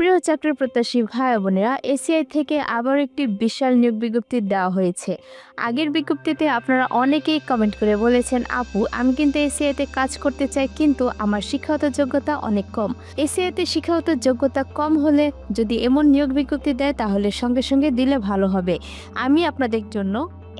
প্রিয় চাকরি প্রত্যাশী ভাই বোনেরা, এসিআই থেকে আবার একটি বিশাল নিয়োগ বিজ্ঞপ্তি দেওয়া হয়েছে। আগের বিজ্ঞপ্তিতে আপনারা অনেকেই কমেন্ট করে বলেছেন, আপু, আমি কিন্তু এসিআইতে কাজ করতে চাই, কিন্তু আমার শিক্ষাগত যোগ্যতা অনেক কম। এসিআইতে শিক্ষাগত যোগ্যতা কম হলে যদি এমন নিয়োগ বিজ্ঞপ্তি দেয়, তাহলে সঙ্গে সঙ্গে দিলে ভালো হবে। আমি আপনাদের জন্য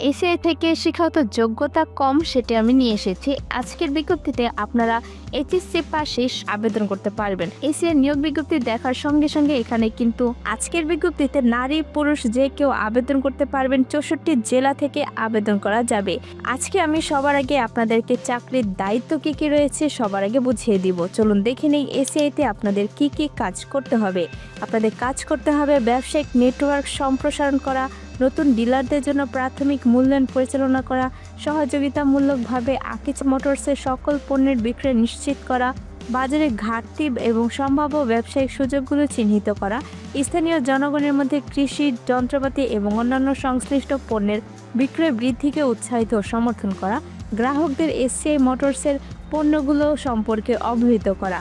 এসিআই থেকে শিক্ষাগত যোগ্যতা কম সেটি আমি নিয়ে এসেছি। আজকের বিজ্ঞপ্তিতে আপনারা এইচএসসি পাশে আবেদন করতে পারবেন। এসিআই নিয়োগ বিজ্ঞপ্তি দেখার সঙ্গে সঙ্গে এখানে কিন্তু আজকের বিজ্ঞপ্তিতে নারী, পুরুষ যে কেউ আবেদন করতে পারবেন, চৌষট্টি জেলা থেকে আবেদন করা যাবে। আজকে আমি সবার আগে আপনাদেরকে চাকরির দায়িত্ব কি কি রয়েছে সবার আগে বুঝিয়ে দিব। চলুন দেখে নেই এসিআইতে আপনাদের কি কি কাজ করতে হবে। আপনাদের কাজ করতে হবে ব্যবসায়িক নেটওয়ার্ক সম্প্রসারণ করা নতুন ডিলারদের জন্য প্রাথমিক মূল্যায়ন পরিচালনা করা, সহযোগিতামূলকভাবে আকিজ মোটরসের সকল পণ্যের বিক্রয় নিশ্চিত করা, বাজারে ঘাটতি এবং সম্ভাব্য ব্যবসায়িক সুযোগগুলো চিহ্নিত করা, স্থানীয় জনগণের মধ্যে কৃষি, যন্ত্রপাতি এবং অন্যান্য সংশ্লিষ্ট পণ্যের বিক্রয় বৃদ্ধিকে উৎসাহিত সমর্থন করা, গ্রাহকদের এসিআই মোটরসের পণ্যগুলো সম্পর্কে অবহিত করা।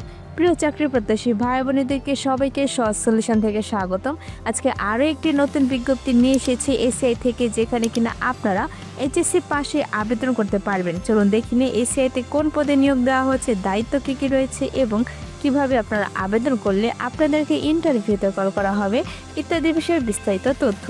প্রিয় চাকরি প্রত্যাশী ভাই বোনেদেরকে সবাইকে সহজ সলিউশন থেকে স্বাগতম। আজকে আরও একটি নতুন বিজ্ঞপ্তি নিয়ে এসেছি এসিআই থেকে, যেখানে কিনা আপনারা এইচএসসি পাশে আবেদন করতে পারবেন। চলুন দেখি নিয়ে এসিআইতে কোন পদে নিয়োগ দেওয়া হচ্ছে, দায়িত্ব কী কী রয়েছে এবং কীভাবে আপনারা আবেদন করলে আপনাদেরকে ইন্টারভিউতে কল করা হবে, ইত্যাদি বিষয়ে বিস্তারিত তথ্য।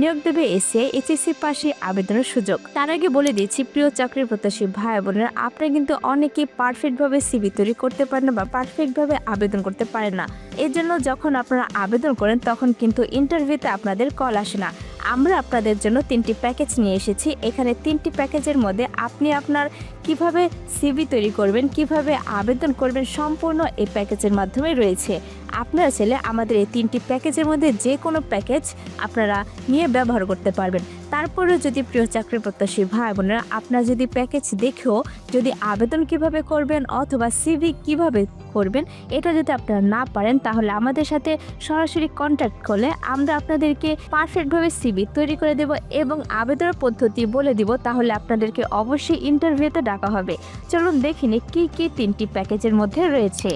নিয়োগ দেবে এসে এইচএসসি পাশে আবেদনের সুযোগ। তার আগে বলে দিচ্ছি, প্রিয় চাকরি প্রত্যাশী ভাই বোনেরা, আপনারা কিন্তু অনেকেই পারফেক্টভাবে সিবি তৈরি করতে পারেন না বা পারফেক্টভাবে আবেদন করতে পারেন না। এর জন্য যখন আপনারা আবেদন করেন, তখন কিন্তু ইন্টারভিউতে আপনাদের কল আসে না। আমরা আপনাদের জন্য তিনটি প্যাকেজ নিয়ে এসেছি। এখানে তিনটি প্যাকেজের মধ্যে আপনি আপনার কীভাবে সিবি তৈরি করবেন, কীভাবে আবেদন করবেন সম্পূর্ণ এই প্যাকেজের মাধ্যমে রয়েছে। আপনারা চাইলে আমাদের এই তিনটি প্যাকেজের মধ্যে যে কোনো প্যাকেজ আপনারা নিয়ে ব্যবহার করতে পারবেন। তারপরেও যদি প্রিয় চাকরি প্রত্যাশী ভাই বোনেরা, আপনারা যদি প্যাকেজ দেখেও যদি আবেদন কীভাবে করবেন অথবা সিভি কীভাবে করবেন, এটা যদি আপনারা না পারেন, তাহলে আমাদের সাথে সরাসরি কন্ট্যাক্ট করলে আমরা আপনাদেরকে পারফেক্টভাবে সিভি তৈরি করে দেব এবং আবেদনের পদ্ধতি বলে দিব, তাহলে আপনাদেরকে অবশ্যই ইন্টারভিউতে ডাকা হবে। চলুন দেখিনি কি কি তিনটি প্যাকেজের মধ্যে রয়েছে।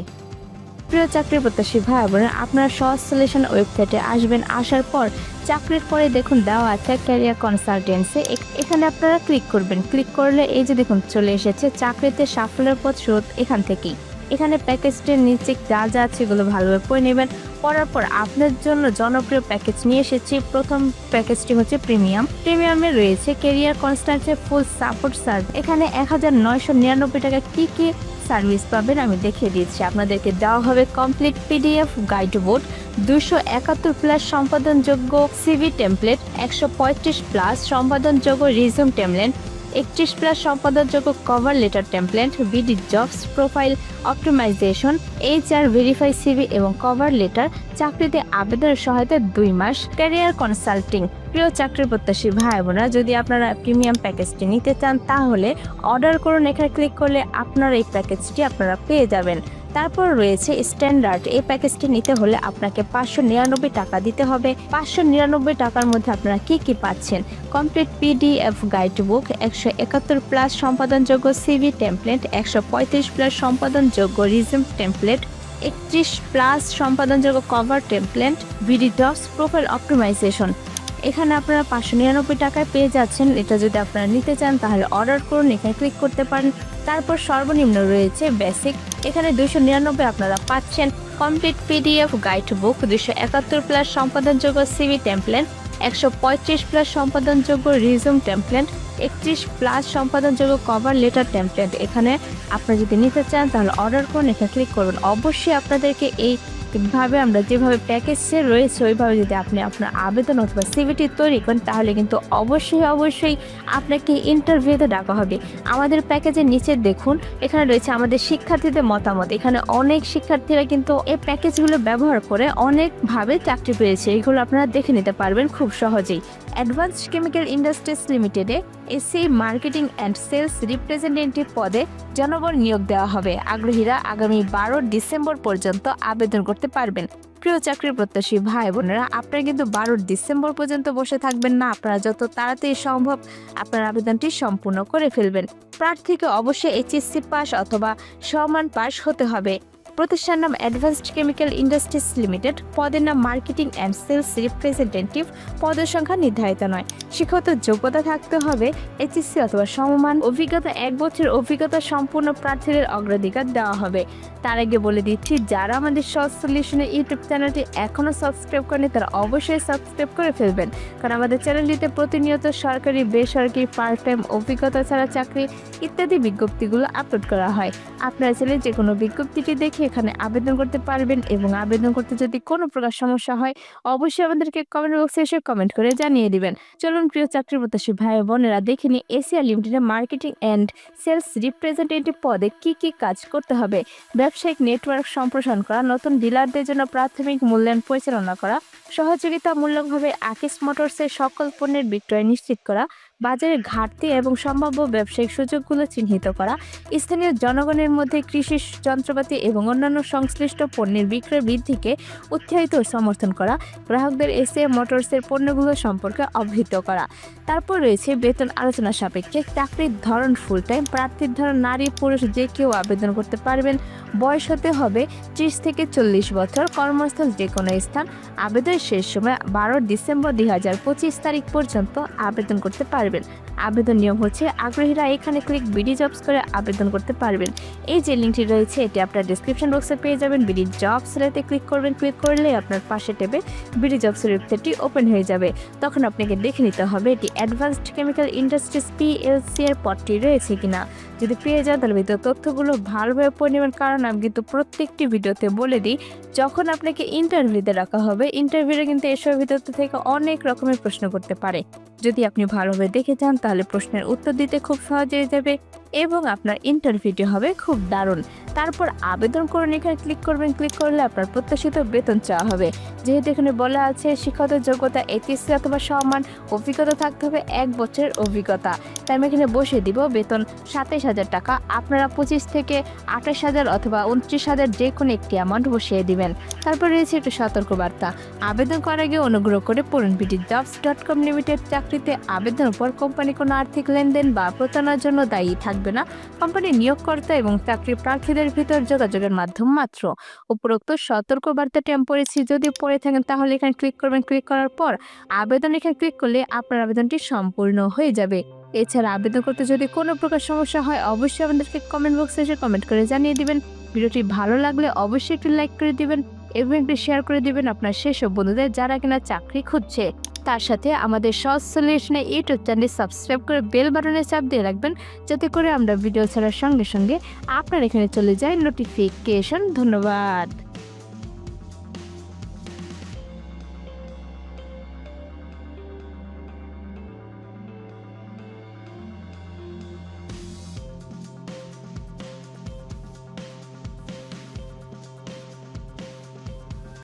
প্রিয় চাকরি প্রত্যাশী ভাই বোনেরা আপনারা সহজ সলিউশন ওয়েবসাইটে আসবেন, আসার পর চাকরির পরে দেখুন দেওয়া আছে ক্যারিয়ার কনসালটেন্সি এখানে আপনারা ক্লিক করবেন। ক্লিক করলে এই যে দেখুন চলে এসেছে, চাকরিতে সাফল্যের পথ স্রোত এখান থেকেই। এখানে প্যাকেজটির নিচে যা যা আছে এগুলো ভালোভাবে পড়ে নেবেন। পড়ার পর আপনার জন্য জনপ্রিয় প্যাকেজ নিয়ে এসেছি। প্রথম প্যাকেজটি হচ্ছে প্রিমিয়াম। প্রিমিয়ামে রয়েছে কেরিয়ার কনস্ট্যান্সের ফুল সাপোর্ট সার্ভ এখানে এক হাজার নয়শো নিরানব্বই টাকা কী কী সার্ভিস পাবেন আমি দেখিয়ে দিচ্ছি। আপনাদেরকে দেওয়া হবে কমপ্লিট পিডিএফ গাইড বোর্ড দুশো একাত্তর প্লাস সম্পাদনযোগ্য সিভি টেমপ্লেট, একশো পঁয়ত্রিশ প্লাস সম্পাদনযোগ্য রিজুম টেমপ্লেট একত্রিশ plus সম্পাদনযোগ্য cover letter template BD jobs profile optimisation HR verify CV এবং কভার লেটার চাকরিতে আবেদনের সহায়তা দুই মাস ক্যারিয়ার কনসাল্টিং প্রিয় চাকরি প্রত্যাশী ভাই বোনেরা, যদি আপনারা প্রিমিয়াম প্যাকেজটি নিতে চান, তাহলে অর্ডার করুন। এখানে ক্লিক করলে আপনারা এই প্যাকেজটি আপনারা পেয়ে যাবেন। তারপর রয়েছে স্ট্যান্ডার্ড। এই প্যাকেজটি নিতে হলে আপনাকে পাঁচশো নিরানব্বই টাকা দিতে হবে। পাঁচশো নিরানব্বই টাকার মধ্যে আপনারা কি কি পাচ্ছেন? কমপ্লিট পিডিএফ গাইড বুক একশো একাত্তর প্লাস সম্পাদনযোগ্য সিভি টেমপ্লেট, একশো পঁয়ত্রিশ প্লাস সম্পাদনযোগ্য রিজিম টেমপ্লেট, একত্রিশ প্লাস সম্পাদনযোগ্য কভার টেমপ্লেট ভিডিডক্স প্রোফাইল অপটিমাইজেশন। এখানে আপনারা পাঁচশো নিরানব্বই টাকায় পেয়ে যাচ্ছেন। এটা যদি আপনারা নিতে চান, তাহলে অর্ডার করুন, এখানে ক্লিক করতে পারেন। তারপর সর্বনিম্ন রয়েছে বেসিক এখানে দুশো নিরানব্বই আপনারা পাচ্ছেন। কমপ্লিট পিডিএফ গাইড বুক দুশো একাত্তর প্লাস সম্পাদনযোগ্য সিভি টেমপ্লেট একশো পঁয়ত্রিশ প্লাস সম্পাদনযোগ্য রিজুম টেমপ্লেট একত্রিশ প্লাস সম্পাদনযোগ্য কভার লেটার টেমপ্লেট এখানে আপনারা যদি নিতে চান, তাহলে অর্ডার করুন, এখানে ক্লিক করবেন অবশ্যই আপনাদেরকে এই ভাবে আমরা যেভাবে প্যাকেজে রয়েছে, ওইভাবে যদি আপনি আপনার আবেদন অথবা সিভিটি তৈরি করেন, তাহলে কিন্তু অবশ্যই অবশ্যই আপনাকে ইন্টারভিউতে ডাকা হবে। আমাদের প্যাকেজের নিচে দেখুন, এখানে রয়েছে আমাদের শিক্ষার্থীদের মতামত। এখানে অনেক শিক্ষার্থীরা কিন্তু এই প্যাকেজগুলো ব্যবহার করে অনেকভাবে চাকরি পেয়েছে। এগুলো আপনারা দেখে নিতে পারবেন খুব সহজেই। অ্যাডভান্সড কেমিক্যাল ইন্ডাস্ট্রিজ লিমিটেডে AC marketing and sales representative পদে জনবল নিয়োগ দেওয়া হবে। আগ্রহীরা আগামী বারো ডিসেম্বর পর্যন্ত আবেদন করতে পারবেন। প্রিয় চাকরির প্রত্যাশী ভাই বোনেরা, আপনারা কিন্তু বারো ডিসেম্বর পর্যন্ত বসে থাকবেন না। আপনারা যত তাড়াতাড়ি সম্ভব আপনার আবেদনটি সম্পূর্ণ করে ফেলবেন। প্রার্থীকে অবশ্যই এইচএসসি পাস অথবা সমান পাস হতে হবে। প্রতিষ্ঠান নাম অ্যাডভান্সড কেমিক্যাল ইন্ডাস্ট্রিজ লিমিটেড পদের নাম মার্কেটিং অ্যান্ড সেলস রিপ্রেজেন্টেটিভ পদের সংখ্যা নির্ধারিত নয়। শিক্ষাগত যোগ্যতা থাকতে হবে এইচএসসি অথবা সমমান। অভিজ্ঞতা এক বছরের অভিজ্ঞতা সম্পূর্ণ প্রার্থীদের অগ্রাধিকার দেওয়া হবে। তার আগে বলে দিচ্ছি, যারা আমাদের সৎ সলিউশনের ইউটিউব চ্যানেলটি এখনও সাবস্ক্রাইব করেনি, তারা অবশ্যই সাবস্ক্রাইব করে ফেলবেন। কারণ আমাদের চ্যানেলটিতে প্রতিনিয়ত সরকারি, বেসরকারি পার্ট টাইম অভিজ্ঞতা ছাড়া চাকরি ইত্যাদি বিজ্ঞপ্তিগুলো আপলোড করা হয়। আপনারা চাইলে যে কোনো বিজ্ঞপ্তিটি দেখে এখানে আবেদন করতে পারবেন এবং আবেদন করতে যদি কোনো প্রকার সমস্যা হয়, অবশ্যই আমাদেরকে কমেন্ট বক্সে এসে কমেন্ট করে জানিয়ে দিবেন। চলুন প্রিয় চাকরি প্রত্যাশী ভাই বোনেরা, দেখে নিই এশিয়া লিমিটেডের মার্কেটিং অ্যান্ড সেলস রিপ্রেজেন্টেটিভ পদে কি কি কাজ করতে হবে। ব্যবসায়িক নেটওয়ার্ক সম্প্রসারণ করা, নতুন ডিলারদের জন্য প্রাথমিক মূল্যায়ন পরিচালনা করা, সহযোগিতামূলকভাবে আকিস মোটরসের সকল পণ্যের বিক্রয় নিশ্চিত করা বাজারের ঘাটতি এবং সম্ভাব্য ব্যবসায়িক সুযোগগুলো চিহ্নিত করা, স্থানীয় জনগণের মধ্যে কৃষি যন্ত্রপাতি এবং অন্যান্য সংশ্লিষ্ট পণ্যের বিক্রয় বৃদ্ধিকে উৎসাহিত সমর্থন করা, গ্রাহকদের এসে মোটরসের পণ্যগুলো সম্পর্কে অবহিত করা। তারপর রয়েছে বেতন আলোচনা সাপেক্ষে চাকরির ধরন ফুল টাইম প্রার্থীর ধরন নারী পুরুষ যে কেউ আবেদন করতে পারবেন। বয়স হতে হবে ত্রিশ থেকে চল্লিশ বছর, কর্মস্থল যে কোনো স্থান। আবেদনের শেষ সময় বারো ডিসেম্বর দুই হাজার পঁচিশ তারিখ পর্যন্ত আবেদন করতে পারবেন। আবেদন নিয়ম হচ্ছে আগ্রহীরা এখানে ক্লিক বিডি জবস করে আবেদন করতে পারবেন। এই যে লিঙ্কটি রয়েছে, এটি আপনার ডিসক্রিপশন বক্সে পেয়ে যাবেন। বিডি জবস রেতে ক্লিক করবেন। ক্লিক করলে আপনার পাশে টেবে বিডি জবসের ওয়েবসাইটটি ওপেন হয়ে যাবে। তখন আপনাকে দেখে নিতে হবে এটি অ্যাডভান্সড কেমিক্যাল ইন্ডাস্ট্রিজ পিএলসি এর পদটি রয়েছে কিনা। যদি পেয়ে যান, তাহলে ভিতরে তথ্যগুলো ভালোভাবে পড়ে নেবেন। কারণ আমি কিন্তু প্রত্যেকটি ভিডিওতে বলে দিই, যখন আপনাকে ইন্টারভিউতে রাখা হবে ইন্টারভিউতে কিন্তু এসব ভিতর থেকে অনেক রকমের প্রশ্ন করতে পারে। যদি আপনি ভালোভাবে দেখে যান তাহলে প্রশ্নের উত্তর দিতে খুব সহজ হয়ে যাবে। এবং আপনার ইন্টারভিউটি হবে খুব দারুণ। তারপর আবেদন করুন এখানে ক্লিক করবেন ক্লিক করলে আপনার প্রত্যাশিত বেতন চাওয়া হবে। যেহেতু এখানে বলা আছে, শিক্ষাগত যোগ্যতা এইচএসসি অথবা সমান, অভিজ্ঞতা থাকতে হবে এক বছরের অভিজ্ঞতা। তাই আমি এখানে বসিয়ে দিব বেতন সাতাইশ হাজার টাকা। আপনারা পঁচিশ থেকে আঠাশ হাজার অথবা উনত্রিশ হাজার যে কোনো একটি অ্যামাউন্ট বসিয়ে দিবেন। তারপর রয়েছে একটু সতর্কবার্তা। আবেদন করার আগে অনুগ্রহ করে পড়ুন BD jobs dot com limited চাকরিতে আবেদনের পর কোম্পানি কোনো আর্থিক লেনদেন বা প্রতারণার জন্য দায়ী থাকবে। না। কোম্পানি নিয়োগকর্তা এবং চাকরি প্রার্থীদের ভিতর যোগাযোগের মাধ্যম মাত্র। উপরোক্ত সতর্ক বার্তাটি আমি পড়েছি যদি পড়ে থাকেন তাহলে এখানে ক্লিক করবেন। ক্লিক করার পর আবেদন এখানে ক্লিক করলে আপনার আবেদনটি সম্পূর্ণ হয়ে যাবে। এছাড়া আবেদন করতে যদি কোনো প্রকার সমস্যা হয় অবশ্যই আমাদেরকে কমেন্ট বক্সে এসে কমেন্ট করে জানিয়ে দিবেন। ভিডিওটি ভালো লাগলে অবশ্যই একটি লাইক করে দিবেন এবং একটি শেয়ার করে দিবেন আপনার সেসব বন্ধুদের যারা কিনা চাকরি খুঁজছে। তার সাথে আমাদের সলিউশনে ইউটিউব চ্যানেল সাবস্ক্রাইব করে বেল বাটনে চাপ দিয়ে রাখবেন, যাতে করে আমরা ভিডিও ছাড়ার সঙ্গে সঙ্গে আপনার এখানে চলে যায় নোটিফিকেশন ধন্যবাদ।